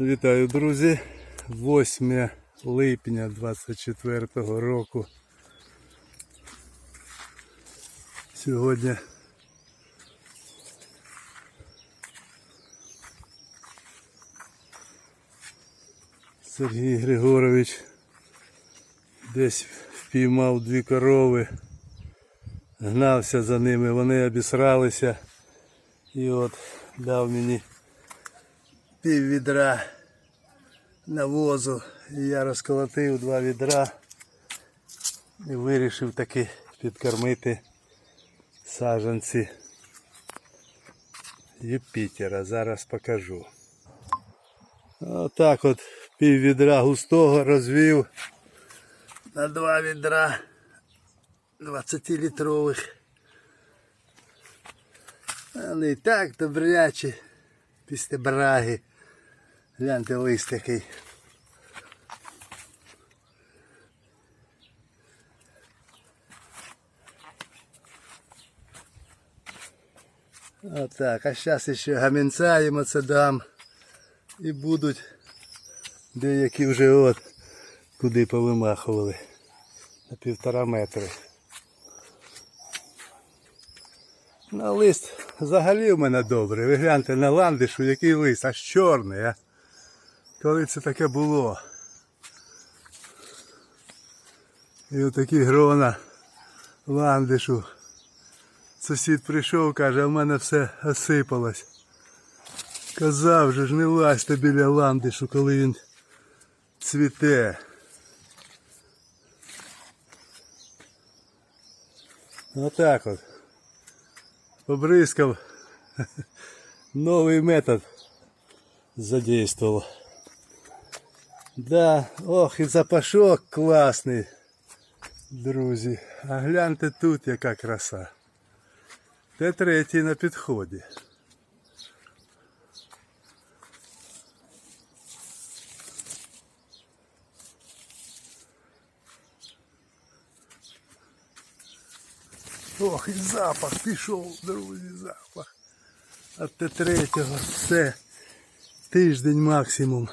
Вітаю, друзі! 8 липня 24 року. Сьогодні Сергій Григорович десь впіймав дві корови, гнався за ними, вони обісралися і от дав мені пів відра навозу. І я розколотив два відра і вирішив таки підкормити саджанці Юпітера. Зараз покажу. Отак от пів відра густого розвів на два відра 20-літрових. Але і так добряче після браги. Гляньте лист який. Отак, а зараз ще гамінця їм оце дам. І будуть деякі вже от куди повимахували. На півтора метри. На лист взагалі в мене добрий. Ви гляньте на ландишу, який лист, аж чорний, а. Коли це таке було. І отакі грона ландишу. Сусід прийшов, каже, а в мене все осипалось. Казав же ж, не лазьте біля ландишу, коли він цвіте. Отак от. Побризкав. Новий метод задействовал. Да, ох, і запашок класний, друзі. А гляньте тут, яка краса. Те третій на підході. Ох, і запах пішов, друзі, запах. А те третього все. Тиждень максимум.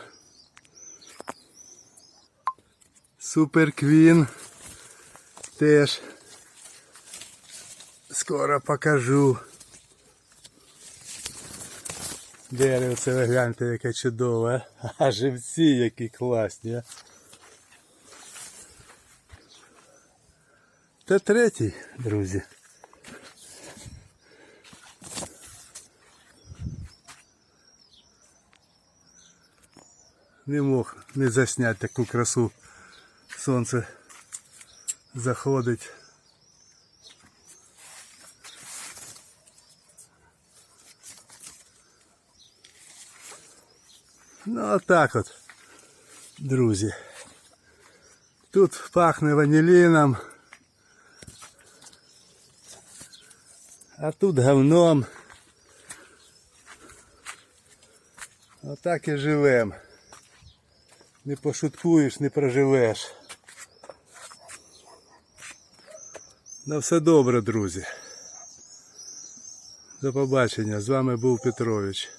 Супер Квін. Теж скоро покажу. Дерево це ви гляньте, яке чудове. А живці які класні. Та третій, друзі. Не мог не заснять таку красу. Сонце заходить. Ну отак от, друзі. Тут пахне ваніліном. А тут говном. Отак і живем. Не пошуткуєш, не проживеш. На все добре, друзі. До побачення. З вами був Петрович.